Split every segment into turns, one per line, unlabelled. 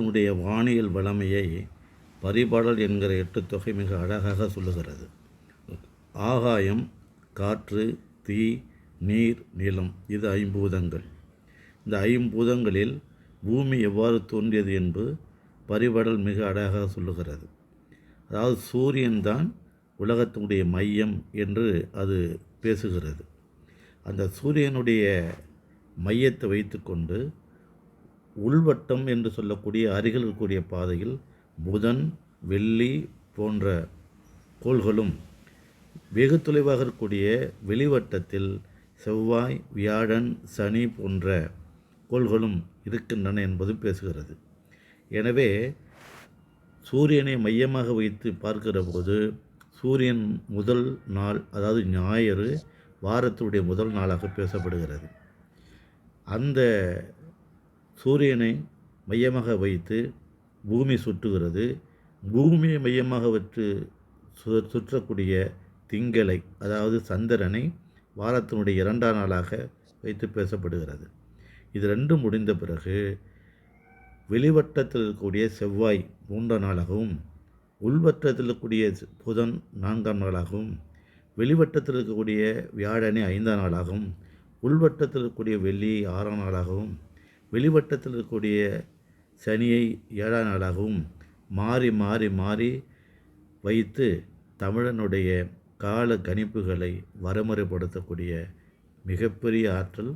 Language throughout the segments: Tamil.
உடைய வானியல் வளமையை பரிபாடல் என்கிற எட்டு தொகை மிக அழகாக சொல்லுகிறது. ஆகாயம் காற்று தீ நீர் நிலம் இது ஐம்பூதங்கள். இந்த ஐம்பூதங்களில் பூமி எவ்வாறு தோன்றியது என்பது பரிபாடல் மிக அழகாக சொல்லுகிறது. அதாவது சூரியன்தான் உலகத்தினுடைய மையம் என்று அது பேசுகிறது. அந்த சூரியனுடைய மையத்தை வைத்துக்கொண்டு உள்வட்டம் என்று சொல்லக்கூடிய அருகில் இருக்கக்கூடிய பாதையில் புதன் வெள்ளி போன்ற கோள்களும் வெகு தொலைவாக இருக்கக்கூடிய வெளிவட்டத்தில் செவ்வாய் வியாழன் சனி போன்ற கோள்களும் இருக்கின்றன என்பது பேசுகிறது. எனவே சூரியனை மையமாக வைத்து பார்க்கிற போது சூரியன் முதல் நாள் அதாவது ஞாயிறு வாரத்துடைய முதல் நாளாக பேசப்படுகிறது. அந்த சூரியனை மையமாக வைத்து பூமி சுற்றுகிறது. பூமியை மையமாக வைத்து சு சுற்றக்கூடிய திங்களை அதாவது சந்திரனை வாரத்தினுடைய இரண்டாம் நாளாக வைத்து பேசப்படுகிறது. இது ரெண்டும் முடிந்த பிறகு வெளிவட்டத்தில் இருக்கக்கூடிய செவ்வாய் மூன்றாம் நாளாகவும் உள்வட்டத்தில் இருக்கக்கூடிய புதன் நான்காம் நாளாகவும் வெளிவட்டத்தில் இருக்கக்கூடிய வியாழனை ஐந்தாம் நாளாகவும் உள்வட்டத்தில் இருக்கக்கூடிய வெள்ளி ஆறாம் நாளாகவும் வெளிவட்டத்தில் இருக்கக்கூடிய சனியை ஏழாம் நாளாகவும் மாறி மாறி மாறி வைத்து தமிழனுடைய கால கணிப்புகளை வரமுறைப்படுத்தக்கூடிய மிகப்பெரிய ஆற்றல்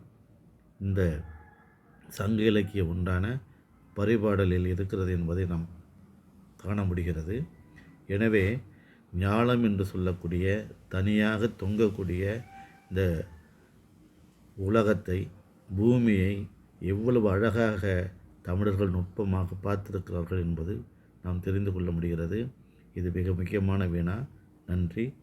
இந்த சங்க இலக்கியம் உண்டான பரிபாடலில் இருக்கிறது என்பதை நாம் காண முடிகிறது. எனவே ஞாலம் என்று சொல்லக்கூடிய தனியாக தொங்கக்கூடிய இந்த உலகத்தை பூமியை எவ்வளவு அழகாக தமிழர்கள் நுட்பமாக பார்த்திருக்கிறார்கள் என்பது நாம் தெரிந்து கொள்ள முடிகிறது. இது மிக முக்கியமான வீணா நன்றி.